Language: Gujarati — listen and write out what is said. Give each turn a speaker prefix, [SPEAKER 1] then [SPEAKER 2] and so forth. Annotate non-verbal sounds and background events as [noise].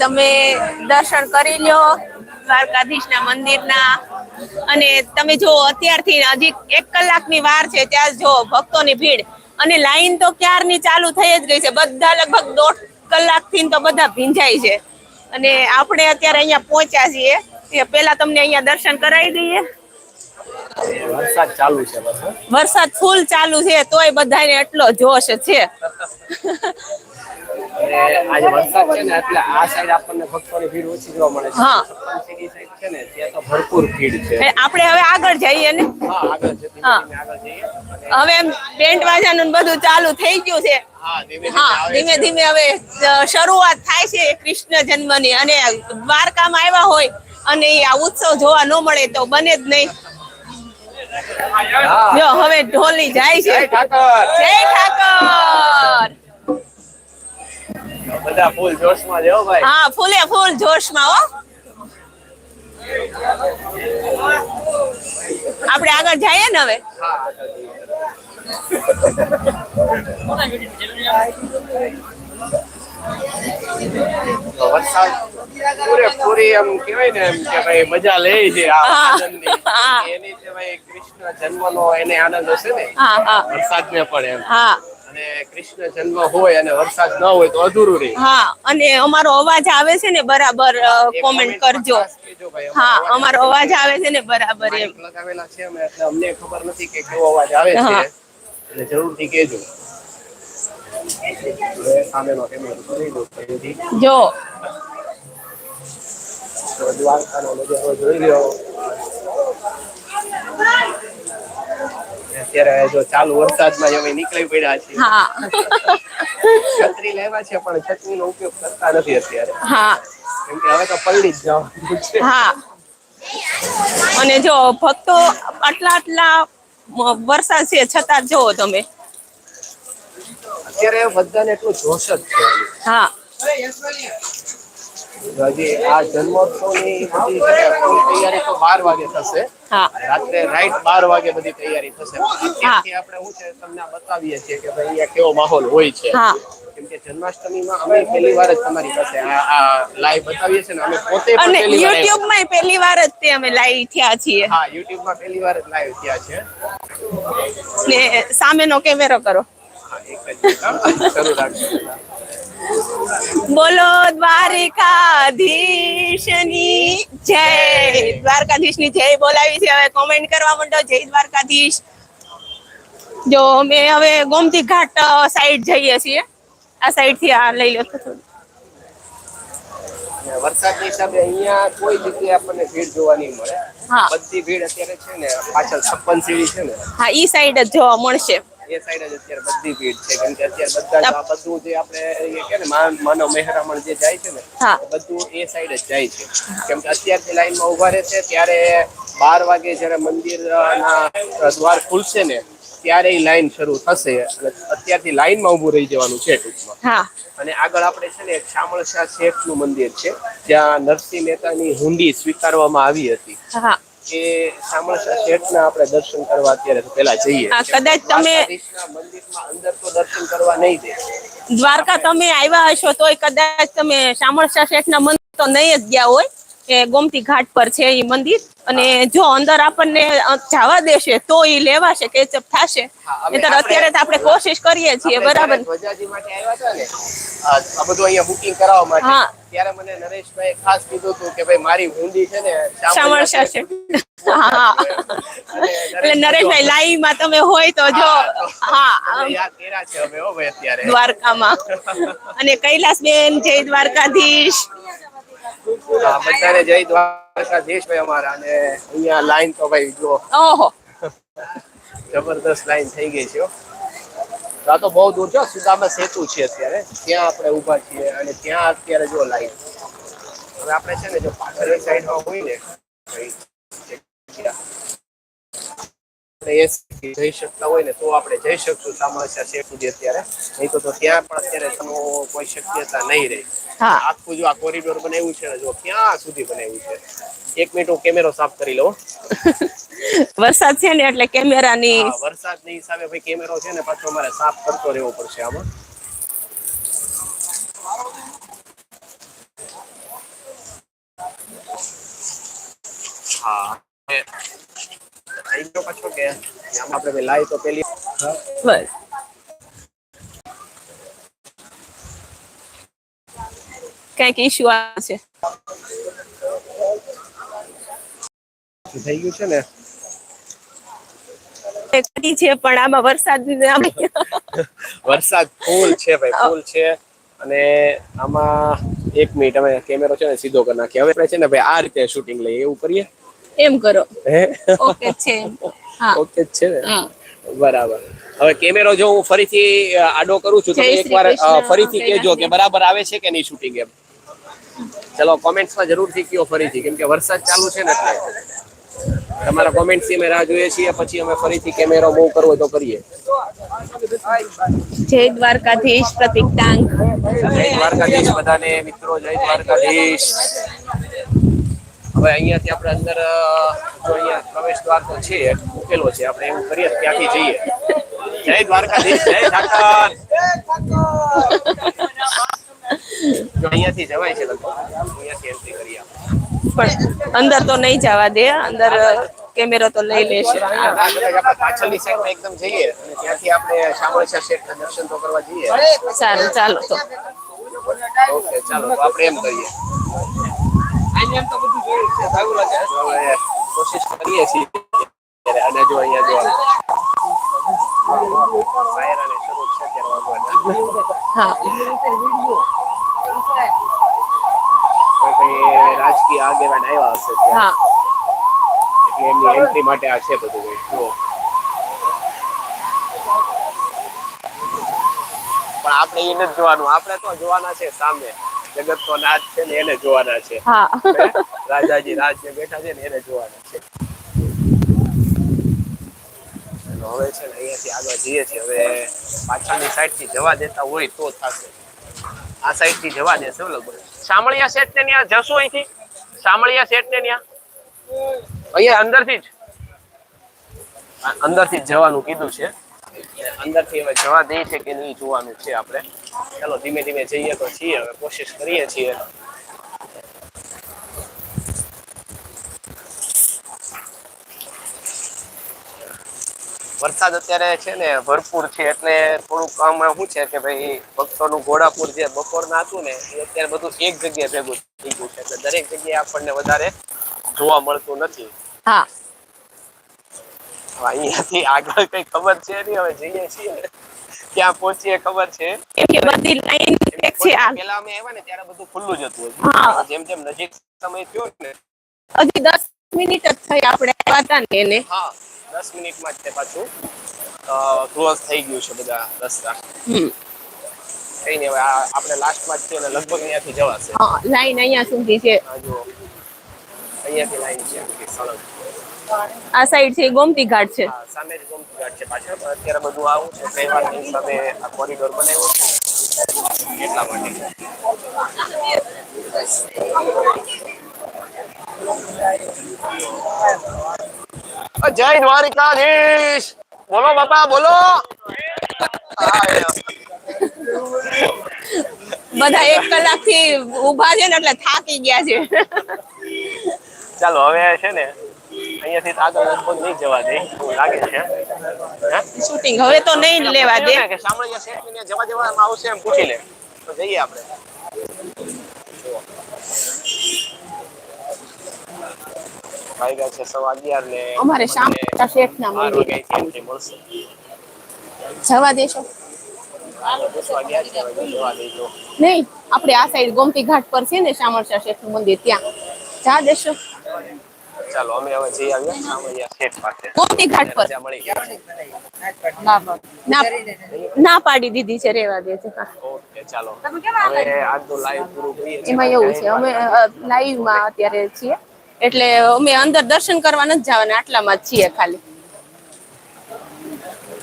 [SPEAKER 1] તમે દર્શન કરી લ્યો દ્વારકાધીશના મંદિરના. અને તમે જો અત્યારથી હજી એક કલાકની વાર છે ત્યાં જો ભક્તોની ભીડ. અને લાઈન તો ક્યારની ચાલુ થઈ જ ગઈ છે બધા લગભગ દોઢ કલાકથી તો બધા ભીંજાય છે. અને આપણે અત્યારે અહીંયા પહોંચ્યા છીએ. એ પેલા તમને અહીંયા દર્શન કરાવી દઈએ.
[SPEAKER 2] વરસાદ ચાલુ છે
[SPEAKER 1] વરસાદ ફૂલ ચાલુ છે તોય બધાને એટલો જોશ છે.
[SPEAKER 2] આજે વરસાદ છે ને એટલે આ સાઈડ આપણને ભક્તોની ભીડ ઓછી જોવા મળે છે.
[SPEAKER 1] હા.
[SPEAKER 2] સાઈડ છે ને ત્યાં તો ભરપૂર ભીડ છે.
[SPEAKER 1] આપણે હવે આગળ જઈએ ને?
[SPEAKER 2] હા આગળ જઈએ ધીમે ધીમે આગળ જઈએ.
[SPEAKER 1] હવે એમ વાજાનું બધું ચાલુ થઈ ગયું છે.
[SPEAKER 2] હા ધીમે ધીમે
[SPEAKER 1] હવે શરૂઆત થાય છે કૃષ્ણ જન્મની. અને દ્વારકામાં આવ્યા હોય અને આ ઉત્સવ જોવા ન મળે તો બને જ નહીં. જો હવે ઢોલી જાય છે.
[SPEAKER 2] જય ઠાકર.
[SPEAKER 1] જય ઠાકર.
[SPEAKER 2] બધા ફૂલ જોશમાં હો ભાઈ.
[SPEAKER 1] હા ફૂલે ફૂલ જોશમાં હો. આપણે આગળ જઈએ ને હવે?
[SPEAKER 2] પૂરેપૂરી એમ કેવાય ને એમ કે ભાઈ મજા લે છે આ આનંદની એની કૃષ્ણ જન્મનો એને આનંદ હશે ને? વરસાદ ને પણ એમ.
[SPEAKER 1] હા.
[SPEAKER 2] અને કૃષ્ણ જન્મ હોય અને વરસાદ ન હોય તો અધૂરું રહે.
[SPEAKER 1] હા અને અમારો અવાજ આવે છે ને બરાબર કોમેન્ટ કરજો. હા
[SPEAKER 2] અમારો
[SPEAKER 1] અવાજ આવે છે ને બરાબર એમ.
[SPEAKER 2] લગાવેલા છે અમે એટલે અમને ખબર નથી કે કેવો અવાજ આવે છે. એટલે જરૂરથી કહેજો.
[SPEAKER 1] જો.
[SPEAKER 2] દ્વારકાનો નજારો જોઈ લ્યો. અત્યારે જો ચાલુ વરસાદમાં અમે નીકળી પડ્યા છીએ
[SPEAKER 1] હા.
[SPEAKER 2] છત્રી લેવા છે પણ છત્રીનો ઉપયોગ કરતા નથી અત્યારે.
[SPEAKER 1] હા.
[SPEAKER 2] કેમ કે હવે તો પલળી જ જવાનું છે.
[SPEAKER 1] હા. અને જો ભક્તો આટલા આટલા વરસાદ છે છતાં જો તમે.
[SPEAKER 2] અત્યારે બધાને એટલું જોશ જ છે.
[SPEAKER 1] હા.
[SPEAKER 2] હજી આ જન્મોત્સવની બધી તૈયારી તો બાર વાગે થશે. રાત્રે રાઈટ બાર વાગે બધી તૈયારી થશે. આપણે શું છે તમને બતાવીએ છીએ કે ભાઈ અહીંયા કેવો માહોલ હોય છે. કેમ કે જન્માષ્ટમીમાં અમે પહેલી વાર જ તમારી પાસે આ આ લાઈવ બતાવીએ છીએ ને અમે પોતે
[SPEAKER 1] અને યુટ્યુબમાં પહેલી વાર જ તે અમે લાઈવ થયા છીએ.
[SPEAKER 2] હા યુટ્યુબમાં પહેલી વાર જ લાઈવ થયા છે.
[SPEAKER 1] ને સામેનો કેમેરો કરો.
[SPEAKER 2] બોલો એક
[SPEAKER 1] દ્વારિકાધીશની જય. દ્વારકાધીશની જય બોલાવી છે. હવે કોમેન્ટ કરવા માંડો. જય દ્વારકાધીશ. જો અમે હવે ગોમતી ઘાટ સાઈડ જઈએ છીએ. આ સાઈડથી આ લઈ લો. થોડું.
[SPEAKER 2] વરસાદની હિસાબે અહીંયા કોઈ જગ્યાએ આપણને ભીડ જોવા નહીં મળે.
[SPEAKER 1] હા.
[SPEAKER 2] બધી ભીડ અત્યારે છે ને પાછળ છપ્પન સીડી છે ને.
[SPEAKER 1] હા ઈ સાઈડ જ જોવા મળશે.
[SPEAKER 2] એ સાઈડ જ અત્યારે બધી ભીડ છે. કેમ કે અત્યારે બધા આ બધું જે આપણે એ કે ને માનવ મહેરામણ જે જાય છે ને બધું એ સાઈડ જ જાય છે. કેમ કે અત્યારથી લાઈનમાં ઊભા રહે છે ત્યારે બાર વાગે જ્યારે મંદિરના દ્વાર ખુલશે ને ત્યારે એ લાઈન શરૂ થશે. અને અત્યારથી લાઈનમાં ઊભું રહી જવાનું છે ટૂંકમાં. અને આગળ આપણે છે ને એક શામળ શાહ શેઠનું મંદિર છે જ્યાં નરસિંહ મહેતાની હુંડી સ્વીકારવામાં આવી હતી. શામળ શાહ શેઠના આપણે દર્શન કરવા અત્યારે પેલા જઈએ.
[SPEAKER 1] કદાચ તમે-
[SPEAKER 2] મંદિરમાં અંદર તો દર્શન કરવા નહીં દે.
[SPEAKER 1] દ્વારકા તમે આવ્યા હશો તોય કદાચ તમે શામળશા શેઠના મંદિર તો નહીં જ ગયા હોય. એ ગોમતી ઘાટ પર છે એ મંદિર. અને જો અંદર આપણને જવા દેશે તો એ લેવાશે કેચઅપ થશે.
[SPEAKER 2] અમે
[SPEAKER 1] અત્યારે તો આપણે કોશિશ કરીએ છીએ બરાબર.
[SPEAKER 2] ધ્વજાજી માટે આવ્યા હતા ને આ બધું અહીંયા બુકિંગ કરાવવા માટે. ત્યારે મને નરેશભાઈ ખાસ કીધું હતું કે ભાઈ મારી હુંડી છે ને
[SPEAKER 1] શામળ હા. એટલે નરેશભાઈ લાઈવમાં તમે હોય તો જો હા.
[SPEAKER 2] તમને યાદ કર્યા છે અમે હો ભાઈ અત્યારે.
[SPEAKER 1] દ્વારકામાં. અને કૈલાસબેન જય દ્વારકાધીશ.
[SPEAKER 2] બધાને જય દ્વારકાધીશ ભાઈ અમારા. અને અહીંયા લાઈન તો ભાઈ જો
[SPEAKER 1] ઓહો.
[SPEAKER 2] જબરદસ્ત લાઈન થઈ ગઈ છે આ તો બહુ દૂર છે સુદામા સેતુ છે અત્યારે. ત્યાં આપણે ઊભા છીએ અને ત્યાં અત્યારે જો લાઈન હવે આપણે છે ને જો પાછળ સાઈડમાં હોય ને. જઈ શકતા હોય ને તો આપણે જઈ શકશું. સામરસ્યા શેખ સુધી અત્યારે. નહીં તો ત્યાં પણ અત્યારે તમે કોઈ શક્યતા નહીં રહે. આખું જો આ કોરિડોર બનાવ્યું છે ને જો ક્યાં સુધી બનાવ્યું છે? એક મિનિટ હું કેમેરો સાફ કરી લઉં [laughs]
[SPEAKER 1] વરસાદ છે ને એટલે કેમેરાની
[SPEAKER 2] વરસાદની હિસાબે ભાઈ કેમેરો છે ને પાછો અમારે સાફ કરતો રહેવો પડશે આમાં. હા. ગયો પાછો કે આમ આપણે લાઈ તો પેલી
[SPEAKER 1] બસ. કંઈક ઇશ્યુ આવે છે.
[SPEAKER 2] થઈ ગયું છે ને?
[SPEAKER 1] કરી છે પણ આમાં વરસાદ
[SPEAKER 2] વરસાદ ફૂલ છે ભાઈ ફૂલ છે. અને આમાં એક મિનિટ અમે કેમેરો છે ને સીધો કરી નાખીએ. હવે આપણે છે ને ભાઈ આ રીતે શૂટિંગ લઈએ એવું કરીએ.
[SPEAKER 1] એમ કરો.
[SPEAKER 2] હે?
[SPEAKER 1] ઓકે છે હા.
[SPEAKER 2] ઓકે છે
[SPEAKER 1] હા.
[SPEAKER 2] બરાબર. હવે કેમેરો જો હું ફરીથી આડો કરું છું
[SPEAKER 1] તમે
[SPEAKER 2] એકવાર ફરીથી કહેજો કે બરાબર આવે છે કે નહીં શૂટિંગ એમ. ચલો કોમેન્ટ્સમાં જરૂરથી કયો ફરીથી કેમ કે વરસાદ ચાલુ છે ને એટલે. તમારા કોમેન્ટ્સ અમે રાહ જોઈએ છીએ પછી અમે ફરીથી કેમેરો મૂવ કરવો તો કરીએ.
[SPEAKER 1] જય દ્વારકાધીશ પ્રતિક ટાંગ
[SPEAKER 2] જય દ્વારકાધીશ બધાને મિત્રો જય દ્વારકાધીશ. હવે અહીંયાથી આપણે અંદર જો અહીંયા પ્રવેશ દ્વાર તો છે મૂકેલો છે આપણે એવું કરીએ ત્યાંથી જઈએ. જય દ્વારકાધીશ જય ઠાકર. જો અહીંયાથી જવાય છે લગભગ અહીંયાથી એન્ટ્રી કરીએ
[SPEAKER 1] પણ અંદર તો નહીં જવા દે અંદર કેમેરો તો લઈ લેશે.
[SPEAKER 2] પાછળની સાઈડમાં એકદમ જઈએ અને ત્યાંથી આપણે શામળશા શેઠના દર્શન તો કરવા જઈએ.
[SPEAKER 1] સારું ચાલો તો.
[SPEAKER 2] ઓકે ચાલો તો આપણે એમ કરીએ. હવે કોશિશ કરીએ છીએ. ત્યારે અને જો અહીંયા જો શરૂ છે ત્યારે રાજકીય આગેવાન આવ્યા હશે ત્યાં.
[SPEAKER 1] હા.
[SPEAKER 2] એટલે એમની એન્ટ્રી માટે આ છે બધું કંઈ. જુઓ. પણ આપણે એ નથી જોવાનું. આપણે તો જોવાના છે સામે. જગત નો નાથ છે ને એને જોવાના છે. રાજાજી રાજ જે બેઠા છે ને એને જોવાના છે. હવે છે ને અહીંયાથી આગળ જઈએ છીએ. હવે પાછળની સાઈડથી જવા દેતા હોય તો થશે. આ સાઈડથી જવા દેશે લગભગ. સામળિયા સેટ ને ત્યાં જશું અહીંથી? સામળિયા સેટ ને ત્યાં અહીંયા અંદરથી જ. અંદર અંદરથી જ જવાનું કીધું છે. અંદરથી હવે જવા દે છે કે નહીં જોવાનું છે આપણે. ચાલો, ધીમે ધીમે જઈએ તો છીએ. હવે કોશિશ કરીએ છીએ. વરસાદ અત્યારે છે ને ભરપૂર છે, એટલે થોડુંક કામ શું છે કે ભાઈ ભક્તોનું ઘોડાપુર જે બપોરના હતું ને, એ અત્યારે બધું એક જગ્યાએ ભેગું થઈ ગયું છે. એટલે દરેક જગ્યાએ આપણને વધારે જોવા મળતું નથી.
[SPEAKER 1] હા.
[SPEAKER 2] અહીંયાથી આગળ કઈ ખબર છે નહીં હવે જઈએ છીએ. ક્યાં પહોંચીએ ખબર છે?
[SPEAKER 1] કેમ કે બધી લાઈન એક છે આ.
[SPEAKER 2] પેલા અમે આવ્યા ને ત્યારે બધું ખુલ્લું જ હતું. જેમ જેમ નજીક સમય થયો ને.
[SPEAKER 1] હજી દસ મિનિટ જ થઈ આપણે આવ્યા ને એને.
[SPEAKER 2] હા દસ મિનિટમાં જ તે પાછું. ક્લોઝ થઈ ગયું છે બધા રસ્તા. કઈ નહીં હવે આપણે લાસ્ટમાં જ છે ને લગભગ અહીંયાથી જવાશે.
[SPEAKER 1] હા લાઈન અહીંયા સુધી છે.
[SPEAKER 2] અહીંયાથી લાઈન છે. સળંગ
[SPEAKER 1] આ સાઈડ છે ગોમતી ઘાટ છે.
[SPEAKER 2] સામે જ ગોમતી ઘાટ છે પાછળ. અત્યારે બધું આવું છે તહેવારની સામે આ કોરિડોર બનાવ્યો છે. એટલા માટે. જય દ્વારિકાધીશ. બોલો બાપા બોલો.
[SPEAKER 1] બધા એક કલાકથી ઊભા છે ને એટલે થાકી ગયા છે.
[SPEAKER 2] ચાલો હવે છે ને અહીંયાથી આગળ લગભગ નહીં જવા દે એવું લાગે છે.
[SPEAKER 1] શૂટિંગ હવે તો નહીં લેવા દે.
[SPEAKER 2] કે શામળિયા શેઠને જવા દેવામાં આવશે એમ પૂછી લે. તો જઈએ આપણે. વાગ્યા છે સવા અગિયાર ને
[SPEAKER 1] અમારે શામળા શેઠના
[SPEAKER 2] બાર
[SPEAKER 1] મંદિર.
[SPEAKER 2] મળશે.
[SPEAKER 1] જવા દેશો. નહીં આપણે આ સાઈડ ગોમતી ઘાટ પર છે ને શામળશા શેઠનું મંદિર ત્યાં. જા દેશો.
[SPEAKER 2] ચાલો અમે હવે જઈ આવ્યા. શામળિયા શેઠ પાસે.
[SPEAKER 1] ગોમતી ઘાટ પર?
[SPEAKER 2] મળી ગઈ
[SPEAKER 1] ના ના પાડી દીધી છે રેવા દે છે.
[SPEAKER 2] ઓકે ચાલો. હવે આજનું લાઈવ પૂરું કરીએ
[SPEAKER 1] એમાં એવું છે અમે લાઈવમાં અત્યારે છીએ. એટલે અમે અંદર દર્શન કરવા નથી જવાના આટલામાં જ છીએ ખાલી.